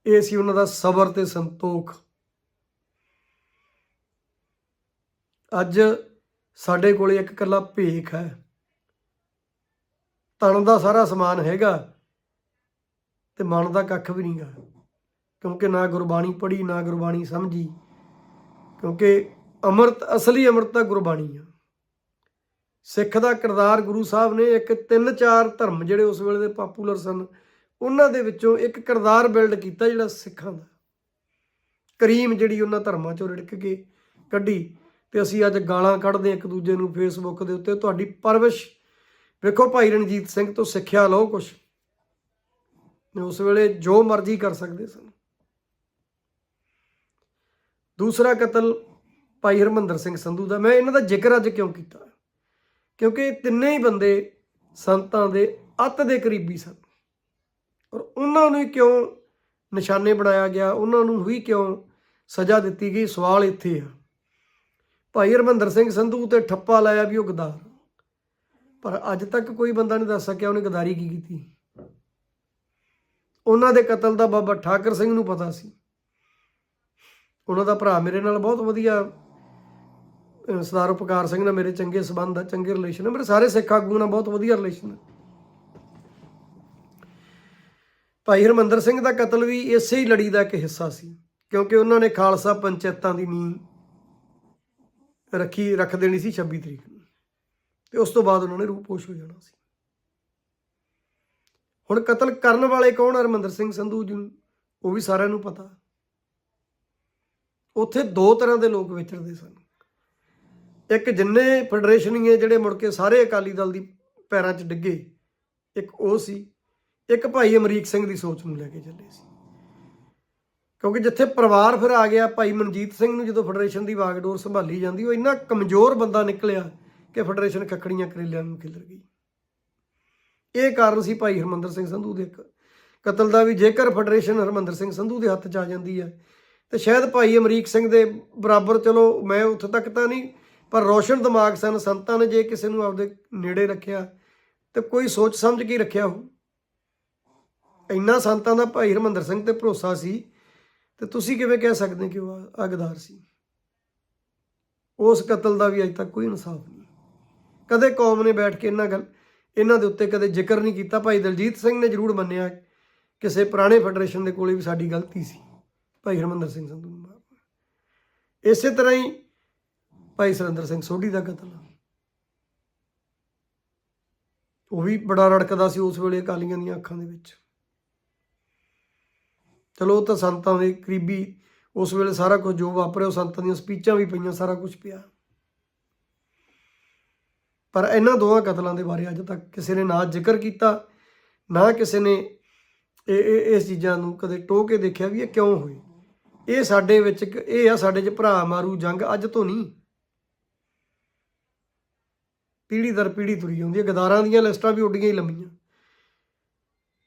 ਇਹ ਸੀ ਉਹਨਾਂ ਦਾ ਸਬਰ ਤੇ ਸੰਤੋਖ। ਅੱਜ ਸਾਡੇ ਕੋਲੇ ਇੱਕ ਇਕੱਲਾ ਭੇਖ ਹੈ। ਤਣ ਦਾ ਸਾਰਾ ਸਮਾਨ ਹੈਗਾ ਤੇ ਮਨ ਦਾ ਕੱਖ ਵੀ ਨਹੀਂਗਾ ਕਿਉਂਕਿ ਨਾ ਗੁਰਬਾਣੀ ਪੜ੍ਹੀ, ਨਾ ਗੁਰਬਾਣੀ ਸਮਝੀ। ਕਿਉਂਕਿ ਅੰਮ੍ਰਿਤ, ਅਸਲੀ ਅੰਮ੍ਰਿਤ ਤਾਂ ਗੁਰਬਾਣੀ ਆ। ਸਿੱਖ ਦਾ ਕਿਰਦਾਰ ਗੁਰੂ ਸਾਹਿਬ ਨੇ ਇੱਕ ਤਿੰਨ ਚਾਰ ਧਰਮ ਜਿਹੜੇ ਉਸ ਵੇਲੇ ਦੇ ਪਪੂਲਰ ਸਨ, ਉਹਨਾਂ ਦੇ ਵਿੱਚੋਂ ਇੱਕ ਕਿਰਦਾਰ ਬਿਲਡ ਕੀਤਾ ਜਿਹੜਾ ਸਿੱਖਾਂ ਦਾ। ਕਰੀਮ ਜਿਹੜੀ ਉਹਨਾਂ ਧਰਮਾਂ ਚੋਂ ਰਿੜਕ ਕੇ ਕੱਢੀ। ਤੇ ਅਸੀਂ ਅੱਜ ਗਾਲਾਂ ਕੱਢਦੇ ਹਾਂ ਇੱਕ ਦੂਜੇ ਨੂੰ ਫੇਸਬੁੱਕ ਦੇ ਉੱਤੇ। ਤੁਹਾਡੀ ਪਰਵਿਸ਼ ਵੇਖੋ ਭਾਈ ਰਣਜੀਤ ਸਿੰਘ ਤੋਂ ਸਿੱਖਿਆ ਲਓ ਕੁਛ। ਉਸ ਵੇਲੇ ਜੋ ਮਰਜ਼ੀ ਕਰ ਸਕਦੇ ਸਨ। ਦੂਸਰਾ ਕਤਲ ਭਾਈ ਹਰਮੰਦਰ ਸਿੰਘ ਸੰਧੂ ਦਾ। ਮੈਂ ਇਹਨਾਂ ਦਾ ਜ਼ਿਕਰ ਅੱਜ ਕਿਉਂ ਕੀਤਾ? ਕਿਉਂਕਿ ਤਿੰਨੇ ਹੀ ਬੰਦੇ ਸੰਤਾਂ ਦੇ ਅੱਤ ਦੇ ਕਰੀਬੀ ਸਨ। ਔਰ ਉਹਨਾਂ ਨੂੰ ਹੀ ਕਿਉਂ ਨਿਸ਼ਾਨੇ ਬਣਾਇਆ ਗਿਆ? ਉਹਨਾਂ ਨੂੰ ਹੀ ਕਿਉਂ ਸਜ਼ਾ ਦਿੱਤੀ ਗਈ? ਸਵਾਲ ਇੱਥੇ ਆ। ਭਾਈ ਹਰਮੰਦਰ ਸਿੰਘ ਸੰਧੂ ਤੇ ਠੱਪਾ ਲਾਇਆ ਵੀ ਉਹ ਗਦਾਰ। ਪਰ ਅੱਜ ਤੱਕ ਕੋਈ ਬੰਦਾ ਨਹੀਂ ਦੱਸ ਸਕਿਆ ਉਹਨੇ ਗਦਾਰੀ ਕੀ ਕੀਤੀ। ਉਹਨਾਂ ਦੇ ਕਤਲ ਦਾ ਬਾਬਾ ਠਾਕਰ ਸਿੰਘ ਨੂੰ ਪਤਾ ਸੀ। ਉਹਨਾਂ ਦਾ ਭਰਾ ਮੇਰੇ ਨਾਲ ਬਹੁਤ ਵਧੀਆ ਸਰਦਾਰ ਉਪਕਾਰ ਸਿੰਘ ਨਾਲ ਮੇਰੇ ਚੰਗੇ ਸਬੰਧ ਆ, ਚੰਗੇ ਰਿਲੇਸ਼ਨ ਆ। ਮੇਰੇ ਸਾਰੇ ਸਿੱਖ ਆਗੂ ਨਾਲ ਬਹੁਤ ਵਧੀਆ ਰਿਲੇਸ਼ਨ ਆ। ਭਾਈ ਹਰਮੰਦਰ ਸਿੰਘ ਦਾ ਕਤਲ ਵੀ ਇਸੇ ਹੀ ਲੜੀ ਦਾ ਇੱਕ ਹਿੱਸਾ ਸੀ। ਕਿਉਂਕਿ ਉਹਨਾਂ ਨੇ ਖਾਲਸਾ ਪੰਚਾਇਤਾਂ ਦੀ ਨੀਂਹ ਰੱਖੀ, ਰੱਖ ਦੇਣੀ ਸੀ 26 ਤਰੀਕ ਨੂੰ। ਤੇ ਉਸ ਤੋਂ ਬਾਅਦ ਉਹਨਾਂ ਨੇ ਰੂਪੋਸ਼ ਹੋ ਜਾਣਾ ਸੀ। ਹੁਣ ਕਤਲ ਕਰਨ ਵਾਲੇ ਕੌਣ ਆ? ਹਰਮੰਦਰ ਸਿੰਘ ਸੰਧੂ ਜੀ ਨੂੰ? ਉਹ ਵੀ ਸਾਰਿਆਂ ਨੂੰ ਪਤਾ। ਉੱਥੇ ਦੋ ਤਰ੍ਹਾਂ ਦੇ ਲੋਕ ਵਿਚਰਦੇ ਸਨ। ਇੱਕ ਜਿੰਨੇ ਫੈਡਰੇਸ਼ਨੀਏ ਜਿਹੜੇ ਮੁੜ ਕੇ ਸਾਰੇ ਅਕਾਲੀ ਦਲ ਦੀ ਪੈਰਾਂ 'ਚ ਡਿੱਗੇ, ਇੱਕ ਉਹ ਸੀ। ਇੱਕ ਭਾਈ ਅਮਰੀਕ ਸਿੰਘ ਦੀ ਸੋਚ ਨੂੰ ਲੈ ਕੇ ਚੱਲੇ ਸੀ। ਕਿਉਂਕਿ ਜਿੱਥੇ ਪਰਿਵਾਰ ਫਿਰ ਆ ਗਿਆ, ਭਾਈ ਮਨਜੀਤ ਸਿੰਘ ਨੂੰ ਜਦੋਂ ਫੈਡਰੇਸ਼ਨ ਦੀ ਵਾਗਡੋਰ ਸੰਭਾਲੀ ਜਾਂਦੀ, ਉਹ ਇੰਨਾ ਕਮਜ਼ੋਰ ਬੰਦਾ ਨਿਕਲਿਆ ਕਿ ਫੈਡਰੇਸ਼ਨ ਖੱਖੜੀਆਂ ਕਰੇਲਿਆਂ ਨੂੰ ਖਿਲਰ ਗਈ। ਇਹ ਕਾਰਨ ਸੀ ਭਾਈ ਹਰਮੰਦਰ ਸਿੰਘ ਸੰਧੂ ਦੇ ਇੱਕ ਕਤਲ ਦਾ ਵੀ, ਜੇਕਰ ਫੈਡਰੇਸ਼ਨ ਹਰਮੰਦਰ ਸਿੰਘ ਸੰਧੂ ਦੇ ਹੱਥ 'ਚ ਆ ਜਾਂਦੀ ਹੈ ਤੇ ਸ਼ਾਇਦ ਭਾਈ ਅਮਰੀਕ ਸਿੰਘ ਦੇ ਬਰਾਬਰ, ਚਲੋ ਮੈਂ ਉੱਥੇ ਤੱਕ ਤਾਂ ਨਹੀਂ, ਪਰ ਰੋਸ਼ਨ ਦਿਮਾਗ ਸਨ, ਸੰਤਾਂ ਨੇ ਜੇ ਕਿਸੇ ਨੂੰ ਆਪਦੇ ਨੇੜੇ ਰੱਖਿਆ, ਤੇ ਕੋਈ ਸੋਚ ਸਮਝ ਕੇ ਰੱਖਿਆ ਹੋ ਇੰਨਾ ਸੰਤਾਂ ਦਾ ਭਾਈ ਹਰਮੰਦਰ ਸਿੰਘ ਤੇ ਭਰੋਸਾ ਸੀ ਤੇ ਤੁਸੀਂ ਕਿਵੇਂ ਕਹਿ ਸਕਦੇ ਕਿ ਉਹ ਅਗਦਾਰ ਸੀ? ਉਸ ਕਤਲ ਦਾ ਵੀ ਅਜੇ ਤੱਕ ਕੋਈ ਇਨਸਾਫ ਨਹੀਂ। ਕਦੇ ਕੌਮ ਨੇ ਬੈਠ ਕੇ ਇਹਨਾਂ ਗੱਲ ਇਹਨਾਂ ਦੇ ਉੱਤੇ ਕਦੇ ਜ਼ਿਕਰ ਨਹੀਂ ਕੀਤਾ। ਭਾਈ ਦਲਜੀਤ ਸਿੰਘ ਨੇ ਜ਼ਰੂਰ ਮੰਨਿਆ ਕਿਸੇ ਪੁਰਾਣੇ ਫੈਡਰੇਸ਼ਨ ਦੇ ਕੋਲੇ ਵੀ ਸਾਡੀ ਗਲਤੀ ਸੀ। ਭਾਈ ਹਰਮੰਦਰ ਸਿੰਘ ਸੰਧੂ ਨੂੰ ਮਾਰ ਇਸੇ ਤਰ੍ਹਾਂ ਹੀ ਭਾਈ ਸੁਰਿੰਦਰ ਸਿੰਘ ਸੋਢੀ ਦਾ ਕਤਲ। ਉਹ ਵੀ ਬੜਾ ਰੜਕਦਾ ਸੀ ਉਸ ਵੇਲੇ ਅਕਾਲੀਆਂ ਦੀਆਂ ਅੱਖਾਂ ਦੇ ਵਿੱਚ। ਚਲੋ ਉਹ ਤਾਂ ਸੰਤਾਂ ਦੇ ਕਰੀਬੀ, ਉਸ ਵੇਲੇ ਸਾਰਾ ਕੁਝ ਜੋ ਵਾਪਰਿਆ, ਉਹ ਸੰਤਾਂ ਦੀਆਂ ਸਪੀਚਾਂ ਵੀ ਪਈਆਂ, ਸਾਰਾ ਕੁਝ ਪਿਆ। ਪਰ ਇਹਨਾਂ ਦੋਹਾਂ ਕਤਲਾਂ ਦੇ ਬਾਰੇ ਅੱਜ ਤੱਕ ਕਿਸੇ ਨੇ ਨਾ ਜ਼ਿਕਰ ਕੀਤਾ, ਨਾ ਕਿਸੇ ਨੇ ਇਹ ਇਸ ਚੀਜ਼ਾਂ ਨੂੰ ਕਦੇ ਟੋਹ ਕੇ ਦੇਖਿਆ ਵੀ ਇਹ ਕਿਉਂ ਹੋਈ। ਇਹ ਸਾਡੇ ਵਿੱਚ ਇਹ ਆ ਸਾਡੇ 'ਚ ਭਰਾ ਮਾਰੂ ਜੰਗ ਅੱਜ ਤੋਂ ਨਹੀਂ। ਪੀੜੀ ਦਰ ਪੀੜੀ ਤੁਰੀ ਆਉਂਦੀ ਹੈ, ਗਦਾਰਾਂ ਦੀਆਂ ਲਿਸਟਾਂ ਵੀ ਉੱਡੀਆਂ ਹੀ ਲੰਮੀਆਂ।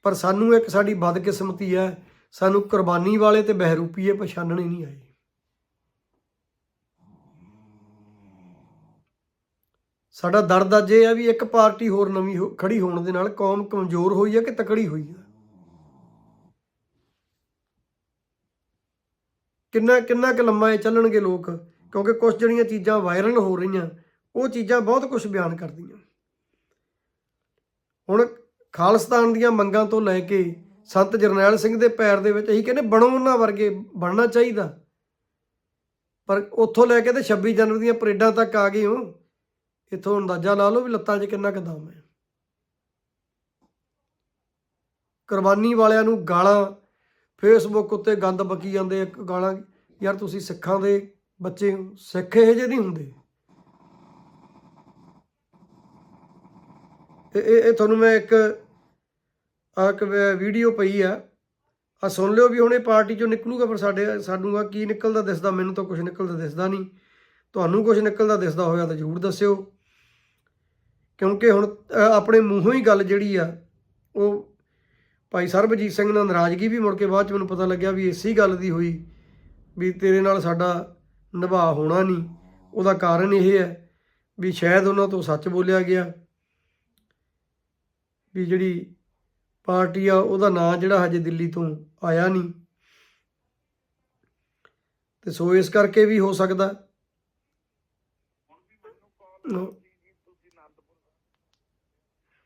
ਪਰ ਸਾਨੂੰ ਇੱਕ ਸਾਡੀ ਬਦਕਿਸਮਤੀ ਹੈ ਸਾਨੂੰ ਕੁਰਬਾਨੀ ਵਾਲੇ ਤੇ ਬਹਿਰੂਪੀਏ ਪਛਾਣਨੇ ਨਹੀਂ ਆਏ। ਸਾਡਾ ਦਰਦ ਅੱਜ ਇਹ ਹੈ ਵੀ ਇੱਕ ਪਾਰਟੀ ਹੋਰ ਨਵੀਂ ਹੋ- ਖੜੀ ਹੋਣ ਦੇ ਨਾਲ ਕੌਮ ਕਮਜ਼ੋਰ ਹੋਈ ਹੈ ਕਿ ਤਕੜੀ ਹੋਈ ਹੈ ਕਿੰਨਾ ਕਿੰਨਾ ਕੁ ਲੰਮਾ ਇਹ ਚੱਲਣਗੇ ਲੋਕ? ਕਿਉਂਕਿ ਕੁਝ ਜਿਹੜੀਆਂ ਚੀਜ਼ਾਂ ਵਾਇਰਲ ਹੋ ਰਹੀਆਂ, ਉਹ ਚੀਜ਼ਾਂ ਬਹੁਤ ਕੁਝ ਬਿਆਨ ਕਰਦੀਆਂ। ਹੁਣ ਖਾਲਿਸਤਾਨ ਦੀਆਂ ਮੰਗਾਂ ਤੋਂ ਲੈ ਕੇ ਸੰਤ ਜਰਨੈਲ ਸਿੰਘ ਦੇ ਪੈਰ ਦੇ ਵਿੱਚ ਅਸੀਂ ਕਹਿੰਦੇ ਬਣੋ ਉਹਨਾਂ ਵਰਗੇ ਬਣਨਾ ਚਾਹੀਦਾ। ਪਰ ਉੱਥੋਂ ਲੈ ਕੇ ਤੇ 26 ਜਨਵਰੀ ਦੀਆਂ ਪਰੇਡਾਂ ਤੱਕ ਆ ਗਏ ਹੋ ਇੱਥੋਂ ਅੰਦਾਜ਼ਾ ਲਾ ਲਓ ਵੀ ਲੱਤਾਂ 'ਚ ਕਿੰਨਾ ਕੁ ਹੈ। ਕੁਰਬਾਨੀ ਵਾਲਿਆਂ ਨੂੰ ਗਾਲਾਂ ਫੇਸਬੁੱਕ ਉੱਤੇ ਗੰਦ ਬਕੀ ਜਾਂਦੇ ਇੱਕ ਗਾਲਾਂ ਯਾਰ ਤੁਸੀਂ ਸਿੱਖਾਂ ਦੇ ਬੱਚੇ ਹੋ, ਸਿੱਖ ਇਹੋ ਜਿਹੇ ਨਹੀਂ ਹੁੰਦੇ। ਇਹ ਇਹ ਤੁਹਾਨੂੰ ਮੈਂ ਇੱਕ ਆ ਇੱਕ ਵੀਡੀਓ ਪਈ ਆ। ਆ ਸੁਣ ਲਿਓ ਵੀ ਹੁਣ ਇਹ ਪਾਰਟੀ ਚੋਂ ਨਿਕਲੂਗਾ ਪਰ ਸਾਡੇ ਸਾਨੂੰ ਆ ਕੀ ਨਿਕਲਦਾ ਦਿਸਦਾ, ਮੈਨੂੰ ਤਾਂ ਕੁਝ ਨਿਕਲਦਾ ਦਿਸਦਾ ਨਹੀਂ। ਤੁਹਾਨੂੰ ਕੁਝ ਨਿਕਲਦਾ ਦਿਸਦਾ ਹੋਇਆ ਤਾਂ ਜ਼ਰੂਰ ਦੱਸਿਓ। ਕਿਉਂਕਿ ਹੁਣ ਆਪਣੇ ਮੂੰਹੋਂ ਹੀ ਗੱਲ ਜਿਹੜੀ ਆ, ਉਹ ਭਾਈ ਸਰਬਜੀਤ ਸਿੰਘ ਨਾਲ ਨਾਰਾਜ਼ਗੀ ਵੀ ਮੁੜ ਕੇ ਬਾਅਦ ਚ ਮੈਨੂੰ ਪਤਾ ਲੱਗਿਆ ਵੀ ਇਸੇ ਗੱਲ ਦੀ ਹੋਈ, ਵੀ ਤੇਰੇ ਨਾਲ ਸਾਡਾ ਨਿਭਾ ਹੋਣਾ ਨਹੀਂ। ਉਹਦਾ ਕਾਰਨ ਇਹ ਹੈ ਵੀ ਸ਼ਾਇਦ ਉਹਨਾਂ ਤੋਂ ਸੱਚ ਬੋਲਿਆ ਗਿਆ, ਵੀ ਜਿਹੜੀ ਪਾਰਟੀ ਆ ਉਹਦਾ ਨਾਂ ਜਿਹੜਾ ਹਜੇ ਦਿੱਲੀ ਤੋਂ ਆਇਆ ਨਹੀਂ। ਤੇ ਸੋ ਇਸ ਕਰਕੇ ਵੀ ਹੋ ਸਕਦਾ।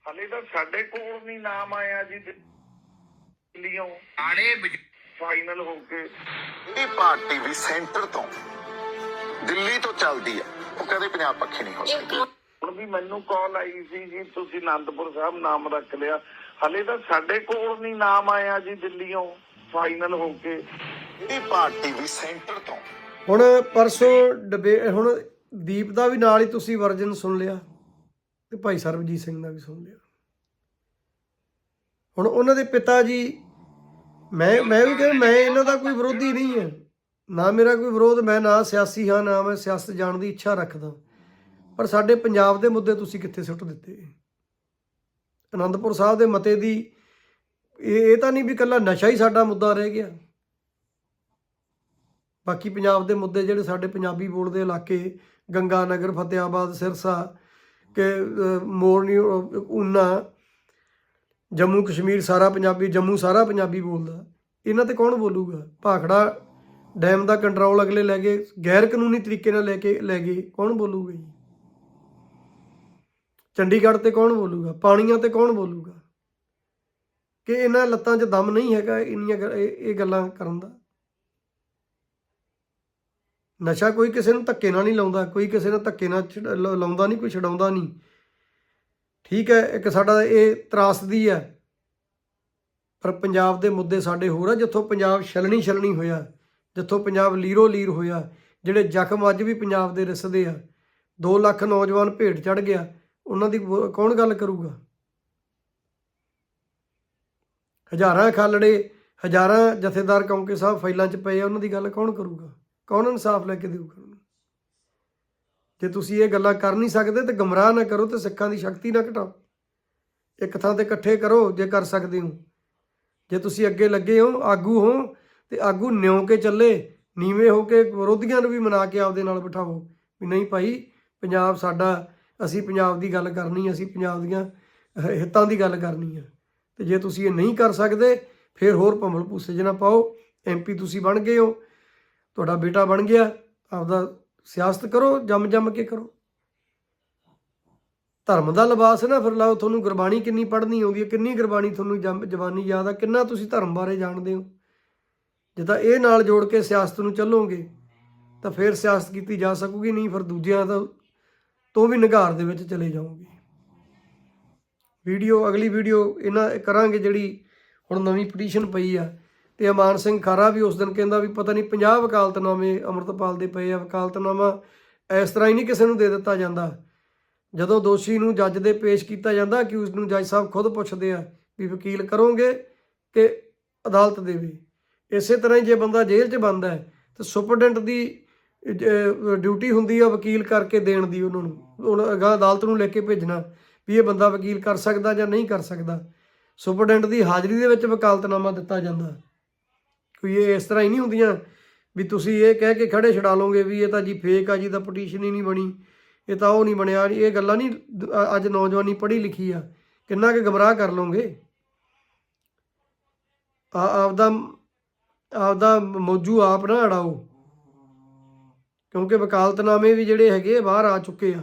ਹਲੇ ਤਾਂ ਸਾਡੇ ਕੋਲ ਨਹੀਂ ਨਾਮ ਆਇਆ ਜੀ ਦਿੱਲੀੋਂ ਆੜੇ ਫਾਈਨਲ ਹੋ ਕੇ। ਇਹ ਪਾਰਟੀ ਵੀ ਸੈਂਟਰ ਤੋਂ ਦਿੱਲੀ ਤੋਂ ਚੱਲਦੀ ਹੈ ਉਹ ਕਦੇ ਪੰਜਾਬ ਪੱਖੀ ਨਹੀਂ ਹੋ ਸਕਦੀ। ਹੁਣ ਵੀ ਮੈਨੂੰ ਕਾਲ ਆਈ ਸੀ ਜੀ ਤੁਸੀਂ ਅਨੰਦਪੁਰ ਸਾਹਿਬ ਨਾਮ ਰੱਖ ਲਿਆ। ਹਲੇ ਤਾਂ ਸਾਡੇ ਕੋਲ ਨਹੀਂ ਨਾਮ ਆਇਆ ਜੀ ਦਿੱਲੀੋਂ ਫਾਈਨਲ ਹੋ ਕੇ। ਇਹ ਪਾਰਟੀ ਵੀ ਸੈਂਟਰ ਤੋਂ। ਹੁਣ ਪਰਸੋਂ ਡਿਬੇ ਹੁਣ ਦੀਪ ਦਾ ਵੀ ਨਾਲ ਹੀ ਤੁਸੀਂ ਵਰਜਨ ਸੁਣ ਲਿਆ ਤੇ ਭਾਈ ਸਰਬਜੀਤ ਸਿੰਘ ਦਾ ਵੀ ਸੁਣ ਲਿਆ। ਹੁਣ ਉਹਨਾਂ ਦੇ ਪਿਤਾ ਜੀ ਮੈਂ ਮੈਂ ਵੀ ਕਹਿੰਦਾ ਮੈਂ ਇਹਨਾਂ ਦਾ ਕੋਈ ਵਿਰੋਧੀ ਨਹੀਂ ਹੈ। ਨਾ ਮੇਰਾ ਕੋਈ ਵਿਰੋਧ ਮੈਂ ਨਾ ਸਿਆਸੀ ਹਾਂ ਨਾ ਮੈਂ ਸਿਆਸਤ ਜਾਣ ਦੀ ਇੱਛਾ ਰੱਖਦਾ। ਪਰ ਸਾਡੇ ਪੰਜਾਬ ਦੇ ਮੁੱਦੇ ਤੁਸੀਂ ਕਿੱਥੇ ਸੁੱਟ ਦਿੱਤੇ? ਅਨੰਦਪੁਰ ਸਾਹਿਬ ਦੇ ਮਤੇ ਦੀ ਇਹ ਇਹ ਤਾਂ ਨਹੀਂ ਵੀ ਕੱਲਾ ਨਸ਼ਾ ਹੀ ਸਾਡਾ ਮੁੱਦਾ ਰਹਿ ਗਿਆ। ਬਾਕੀ ਪੰਜਾਬ ਦੇ ਮੁੱਦੇ ਜਿਹੜੇ ਸਾਡੇ ਪੰਜਾਬੀ ਬੋਲਦੇ ਇਲਾਕੇ ਗੰਗਾ ਨਗਰ ਫਤਿਆਬਾਦ ਸਿਰਸਾ ਕਿ ਮੋਰਨੀ ਅਹ, ਊਨਾ ਜੰਮੂ ਕਸ਼ਮੀਰ ਸਾਰਾ ਪੰਜਾਬੀ ਜੰਮੂ ਸਾਰਾ ਪੰਜਾਬੀ ਬੋਲਦਾ। ਇਹਨਾਂ ਤੇ ਕੌਣ ਬੋਲੂਗਾ? ਭਾਖੜਾ ਡੈਮ ਦਾ ਕੰਟਰੋਲ ਅਗਲੇ ਲੈ ਗਏ ਗੈਰ ਕਾਨੂੰਨੀ ਤਰੀਕੇ ਨਾਲ ਲੈ ਕੇ ਲੈ ਗਏ ਕੌਣ ਬੋਲੂਗਾ ਜੀ? ਚੰਡੀਗੜ੍ਹ ਤੇ ਕੌਣ ਬੋਲੂਗਾ? ਪਾਣੀਆਂ ਤੇ ਕੌਣ ਬੋਲੂਗਾ? ਕਿ ਇਹਨਾਂ ਲੱਤਾਂ 'ਚ ਦਮ ਨਹੀਂ ਹੈਗਾ ਇੰਨੀਆਂ ਗ- ਇਹ ਇਹ ਗੱਲਾਂ ਕਰਨ ਦਾ? ਨਸ਼ਾ ਕੋਈ ਕਿਸੇ ਨੂੰ ਧੱਕੇ ਨਾਲ ਨਹੀਂ ਲਾਉਂਦਾ, ਕੋਈ ਕਿਸੇ ਨੂੰ ਧੱਕੇ ਨਾਲ ਛਡ- ਲਾਉਂਦਾ ਨਹੀਂ, ਕੋਈ ਛਡਾਉਂਦਾ ਨਹੀਂ। ਠੀਕ ਹੈ, ਇੱਕ ਸਾਡਾ ਇਹ ਤਰਾਸਦੀ ਹੈ। ਪਰ ਪੰਜਾਬ ਦੇ ਮੁੱਦੇ ਸਾਡੇ ਹੋਰ ਆ, ਜਿੱਥੋਂ ਪੰਜਾਬ ਛਲਣੀ ਛਲਣੀ ਹੋਇਆ, ਜਿੱਥੋਂ ਪੰਜਾਬ ਲੀਰੋ ਲੀਰ ਹੋਇਆ, ਜਿਹੜੇ ਜ਼ਖਮ ਅੱਜ ਵੀ ਪੰਜਾਬ ਦੇ ਰਿਸਦੇ ਆ। 2 ਲੱਖ ਨੌਜਵਾਨ ਭੇਟ ਚੜ ਗਿਆ ਉਹਨਾਂ ਦੀ ਕੌਣ ਗੱਲ ਕਰੂਗਾ? ਹਜ਼ਾਰਾਂ ਖਾਲੜੇ, ਹਜ਼ਾਰਾਂ ਜਥੇਦਾਰ ਕੌਂਕੇ ਸਾਹਿਬ ਫਾਈਲਾਂ 'ਚ ਪਏ ਆ, ਉਹਨਾਂ ਦੀ ਗੱਲ ਕੌਣ ਕਰੂਗਾ? ਕੌਣ ਇਨਸਾਫ ਲੈ ਕੇ ਦੇਊਗਾ ਜੇ ਤੁਸੀਂ ਇਹ ਗੱਲਾਂ ਕਰ ਨਹੀਂ ਸਕਦੇ ਤੇ ਗਮਰਾਹ ਨਾ ਕਰੋ ਤੇ ਸਿੱਖਾਂ ਦੀ ਸ਼ਕਤੀ ਨਾ ਘਟਾਓ। ਇੱਕ ਥਾਂ ਤੇ ਇਕੱਠੇ ਕਰੋ ਜੇ ਕਰ ਸਕਦੇ ਹੋ। ਜੇ ਤੁਸੀਂ ਅੱਗੇ ਲੱਗੇ ਹੋ, ਆਗੂ ਹੋ ਤੇ ਆਗੂ ਨਿਉ ਕੇ ਚੱਲੇ, ਨੀਵੇਂ ਹੋ ਕੇ ਵਿਰੋਧੀਆਂ ਨੂੰ ਵੀ ਮਨਾ ਕੇ ਆਪਦੇ ਨਾਲ ਬਿਠਾਓ ਵੀ ਨਹੀਂ ਭਾਈ, ਪੰਜਾਬ ਸਾਡਾ ਅਸੀਂ ਪੰਜਾਬ ਦੀ ਗੱਲ ਕਰਨੀ ਅਸੀਂ ਪੰਜਾਬ ਦੀਆਂ ਹਿੱਤਾਂ ਦੀ ਗੱਲ ਕਰਨੀ ਆ। ਤੇ ਜੇ ਤੁਸੀਂ ਇਹ ਨਹੀਂ ਕਰ ਸਕਦੇ, ਫਿਰ ਹੋਰ ਭੰਬਲ ਭੂਸੇ 'ਚ ਨਾ ਪਾਓ। ਐਮਪੀ ਤੁਸੀਂ ਬਣ ਗਏ ਹੋ, ਤੁਹਾਡਾ ਬੇਟਾ ਬਣ ਗਿਆ, ਆਪਦਾ ਸਿਆਸਤ ਕਰੋ ਜੰਮ ਜੰਮ ਕੇ ਕਰੋ। ਧਰਮ ਦਾ ਲਿਬਾਸ ਨਾ ਫਿਰ ਲਾਓ, ਤੁਹਾਨੂੰ ਗੁਰਬਾਣੀ ਕਿੰਨੀ ਪੜ੍ਹਨੀ ਆਉਂਦੀ ਹੈ ਕਿੰਨੀ ਗੁਰਬਾਣੀ ਤੁਹਾਨੂੰ ਜਮ- ਜ਼ਬਾਨੀ ਯਾਦ ਆ, ਕਿੰਨਾ ਤੁਸੀਂ ਧਰਮ ਬਾਰੇ ਜਾਣਦੇ ਹੋ। ਜੇ ਤਾਂ ਇਹ ਨਾਲ ਜੋੜ ਕੇ ਸਿਆਸਤ ਨੂੰ ਚੱਲੋਗੇ, ਤਾਂ ਫਿਰ ਸਿਆਸਤ ਕੀਤੀ ਜਾ ਸਕੂਗੀ, ਨਹੀਂ ਫਿਰ ਦੂਜਿਆਂ ਦਾ ਤੋਂ ਵੀ ਨਿਗਾਰ ਦੇ ਵਿੱਚ ਚਲੇ ਜਾਓਗੇ ਵੀਡੀਓ, ਅਗਲੀ ਵੀਡੀਓ ਇਹਨਾਂ ਕਰਾਂਗੇ ਜਿਹੜੀ ਹੁਣ ਨਵੀਂ ਪਟੀਸ਼ਨ ਪਈ ਆ। ਤੇ ਅਮਾਨ ਸਿੰਘ ਖਾਰਾ ਵੀ ਉਸ ਦਿਨ ਕਹਿੰਦਾ ਵੀ ਪਤਾ ਨਹੀਂ 50 ਵਕਾਲਤਨਾਮੇ ਅਮਰਤਪਾਲ ਦੇ ਪਏ ਆ। ਵਕਾਲਤਨਾਮਾ ਇਸ ਤਰ੍ਹਾਂ ਹੀ ਨਹੀਂ ਕਿਸੇ ਨੂੰ ਦੇ ਦਿੱਤਾ ਜਾਂਦਾ। ਜਦੋਂ ਦੋਸ਼ੀ ਨੂੰ ਜੱਜ ਦੇ ਪੇਸ਼ ਕੀਤਾ ਜਾਂਦਾ ਕਿ ਉਸ ਨੂੰ ਜੱਜ ਸਾਹਿਬ ਖੁਦ ਪੁੱਛਦੇ ਆ ਵੀ ਵਕੀਲ ਕਰੋਗੇ ਕਿ ਅਦਾਲਤ ਦੇਵੇ। ਇਸੇ ਤਰ੍ਹਾਂ ਹੀ ਜੇ ਬੰਦਾ ਜੇਲ੍ਹ 'ਚ ਬੰਦ ਹੈ, ਤਾਂ ਸੁਪਰਡੈਂਟ ਦੀ ਡਿਊਟੀ ਹੁੰਦੀ ਆ ਵਕੀਲ ਕਰਕੇ ਦੇਣ ਦੀ ਉਹਨਾਂ ਨੂੰ। ਹੁਣ ਅਗਾਂਹ ਅਦਾਲਤ ਨੂੰ ਲੈ ਕੇ ਭੇਜਣਾ ਵੀ ਇਹ ਬੰਦਾ ਵਕੀਲ ਕਰ ਸਕਦਾ ਜਾਂ ਨਹੀਂ ਕਰ ਸਕਦਾ। ਸੁਪਰਡੈਂਟ ਦੀ ਹਾਜ਼ਰੀ ਦੇ ਵਿੱਚ ਵਕਾਲਤਨਾਮਾ ਦਿੱਤਾ ਜਾਂਦਾ। ਕੋਈ ਇਹ ਇਸ ਤਰ੍ਹਾਂ ਹੀ ਨਹੀਂ ਹੁੰਦੀਆਂ ਵੀ ਤੁਸੀਂ ਇਹ ਕਹਿ ਕੇ ਖੜੇ ਛਡਾ ਲਓਗੇ ਵੀ ਇਹ ਤਾਂ ਜੀ ਫੇਕ ਆ ਜੀ ਤਾਂ ਪਟੀਸ਼ਨ ਹੀ ਨਹੀਂ ਬਣੀ। ਇਹ ਤਾਂ ਉਹ ਨਹੀਂ ਬਣਿਆ। ਇਹ ਗੱਲਾਂ ਨਹੀਂ ਅੱਜ ਨੌਜਵਾਨੀ ਪੜ੍ਹੀ ਲਿਖੀ ਆ। ਕਿੰਨਾ ਕਿ ਗਮਰਾਹ ਕਰ ਲਓਗੇ? ਆ, ਆਪਦਾ ਆਪਦਾ ਮੌਜੂ ਆਪ ਨਾ ਅੜਾਓ। ਕਿਉਂਕਿ ਵਕਾਲਤਨਾਮੇ ਵੀ ਜਿਹੜੇ ਹੈਗੇ ਬਾਹਰ ਆ ਚੁੱਕੇ ਆ।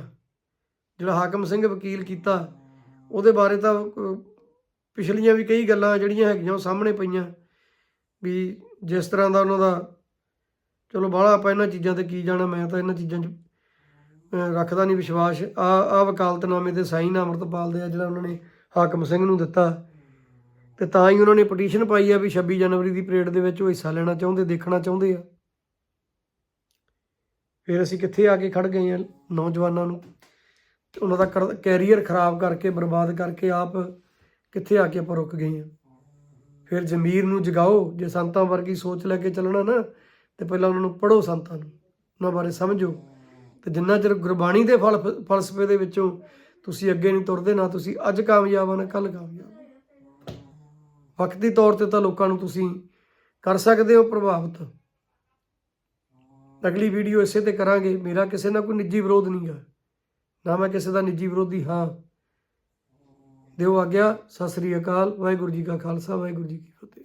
ਜਿਹੜਾ ਹਾਕਮ ਸਿੰਘ ਵਕੀਲ ਕੀਤਾ, ਉਹਦੇ ਬਾਰੇ ਤਾਂ ਪਿਛਲੀਆਂ ਵੀ ਕਈ ਗੱਲਾਂ ਜਿਹੜੀਆਂ ਹੈਗੀਆਂ, ਉਹ ਸਾਹਮਣੇ ਪਈਆਂ ਵੀ ਜਿਸ ਤਰ੍ਹਾਂ ਦਾ ਉਹਨਾਂ ਦਾ, ਚਲੋ ਬਾਹਲਾ ਆਪਾਂ ਇਹਨਾਂ ਚੀਜ਼ਾਂ ਤੇ ਕੀ ਜਾਣਾ, ਮੈਂ ਤਾਂ ਇਹਨਾਂ ਚੀਜ਼ਾਂ 'ਚ ਰੱਖਦਾ ਨਹੀਂ ਵਿਸ਼ਵਾਸ। ਆ ਆ ਵਕਾਲਤਨਾਮੇ ਤੇ ਸਾਈਨ ਅਮਰਤਪਾਲ ਦੇ ਆ, ਜਿਹੜਾ ਉਹਨਾਂ ਨੇ ਹਾਕਮ ਸਿੰਘ ਨੂੰ ਦਿੱਤਾ। ਤੇ ਤਾਂ ਹੀ ਉਹਨਾਂ ਨੇ ਪਟੀਸ਼ਨ ਪਾਈ ਆ ਵੀ 26 ਜਨਵਰੀ ਦੀ ਪਰੇਡ ਦੇ ਵਿੱਚ ਉਹ ਹਿੱਸਾ ਲੈਣਾ ਚਾਹੁੰਦੇ, ਦੇਖਣਾ ਚਾਹੁੰਦੇ ਆ। ਫਿਰ ਅਸੀਂ ਕਿੱਥੇ ਆ ਕੇ ਖੜ ਗਏ ਆ ਨੌਜਵਾਨਾਂ ਨੂੰ ਉਹਨਾਂ ਦਾ ਕਰ- ਕੈਰੀਅਰ ਖਰਾਬ ਕਰਕੇ, ਬਰਬਾਦ ਕਰਕੇ ਆਪ ਕਿੱਥੇ ਆ ਕੇ ਆਪਾਂ ਰੁਕ ਗਏ ਆ ਫਿਰ ਜ਼ਮੀਰ ਨੂੰ ਜਗਾਓ, ਜੇ ਸੰਤਾਂ ਵਰਗੀ ਸੋਚ ਲੈ ਕੇ ਚੱਲਣਾ ਨਾ, ਤੇ ਪਹਿਲਾਂ ਉਹਨਾਂ ਨੂੰ ਪੜ੍ਹੋ ਸੰਤਾਂ ਨੂੰ, ਉਹਨਾਂ ਬਾਰੇ ਸਮਝੋ। ਤੇ ਜਿੰਨਾ ਚਿਰ ਗੁਰਬਾਣੀ ਦੇ ਫਲ ਫਲਸਫੇ ਦੇ ਵਿੱਚੋਂ ਤੁਸੀਂ ਅੱਗੇ ਨਹੀਂ ਤੁਰਦੇ, ਨਾ ਤੁਸੀਂ ਅੱਜ ਕਾਮਯਾਬ ਆ ਨਾ ਕੱਲ ਕਾਮਯਾਬ ਵਕਤੀ ਤੌਰ ਤੇ ਤਾਂ ਲੋਕਾਂ ਨੂੰ ਤੁਸੀਂ ਕਰ ਸਕਦੇ ਹੋ ਪ੍ਰਭਾਵਿਤ। ਅਗਲੀ ਵੀਡੀਓ ਇਸੇ ਤੇ ਕਰਾਂਗੇ। ਮੇਰਾ ਕਿਸੇ ਨਾਲ ਕੋਈ ਨਿੱਜੀ ਵਿਰੋਧ ਨਹੀਂ ਹੈ ਨਾ ਮੈਂ ਕਿਸੇ ਦਾ ਨਿੱਜੀ ਵਿਰੋਧੀ ਹਾਂ। ਦਿਓ ਆਗਿਆ। ਸਤਿ ਸ੍ਰੀ ਅਕਾਲ। ਵਾਹਿਗੁਰੂ ਜੀ ਕਾ ਖਾਲਸਾ। ਵਾਹਿਗੁਰੂ ਜੀ ਕੀ ਫਤਿਹ।